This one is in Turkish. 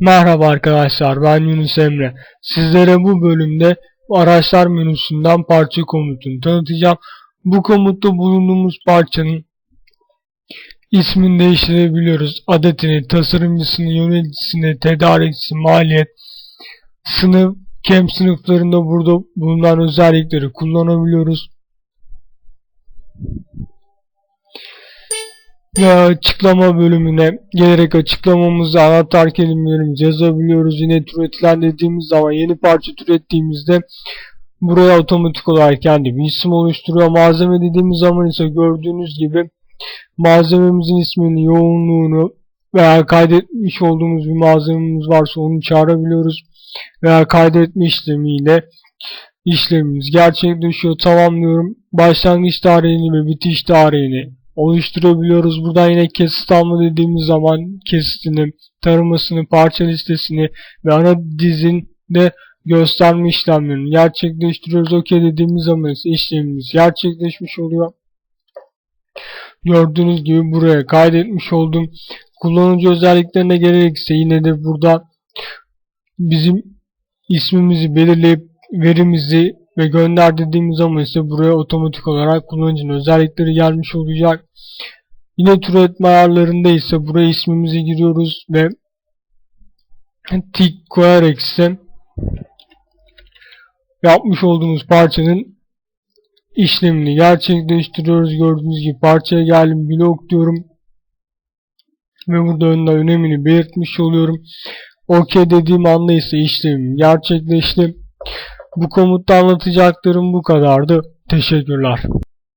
Merhaba arkadaşlar ben Yunus Emre. Sizlere bu bölümde araçlar menüsünden parça komutunu tanıtacağım. Bu komutta bulunduğumuz parçanın ismini değiştirebiliyoruz. Adetini, tasarımcısını, yöneticisini, tedarikçisi, maliyet, sınıf, kem sınıflarında burada bulunan özellikleri kullanabiliyoruz. Açıklama bölümüne gelerek açıklamamızı anahtar kelimelerimizi yazabiliyoruz. Yine türetilen dediğimiz zaman yeni parça türettiğimizde buraya otomatik olarak kendi bir isim oluşturuyor. Malzeme dediğimiz zaman ise gördüğünüz gibi malzememizin ismini, yoğunluğunu veya kaydetmiş olduğumuz bir malzememiz varsa onu çağırabiliyoruz. Veya kaydetme işlemiyle işlemimiz gerçekleşiyor. Tamamlıyorum. Başlangıç tarihini ve bitiş tarihini oluşturabiliyoruz. Buradan yine kesit alma dediğimiz zaman kesitini, taramasını, parça listesini ve ana dizinde gösterme işlemlerini gerçekleştiriyoruz. OK dediğimiz zaman ise işlemimiz gerçekleşmiş oluyor. Gördüğünüz gibi buraya kaydetmiş oldum. Kullanıcı özelliklerine gerekirse yine de burada bizim ismimizi belirleyip verimizi ve gönder dediğimiz zaman ise buraya otomatik olarak kullanıcının özellikleri gelmiş olacak. Yine türetme ayarlarında ise buraya ismimizi giriyoruz ve tik koyarak ise yapmış olduğumuz parçanın işlemini gerçekleştiriyoruz. Gördüğünüz gibi parçaya geldim blok diyorum ve burada önden önemini belirtmiş oluyorum. OK dediğim anda ise işlemim gerçekleşti. Bu komutta anlatacaklarım bu kadardı. Teşekkürler.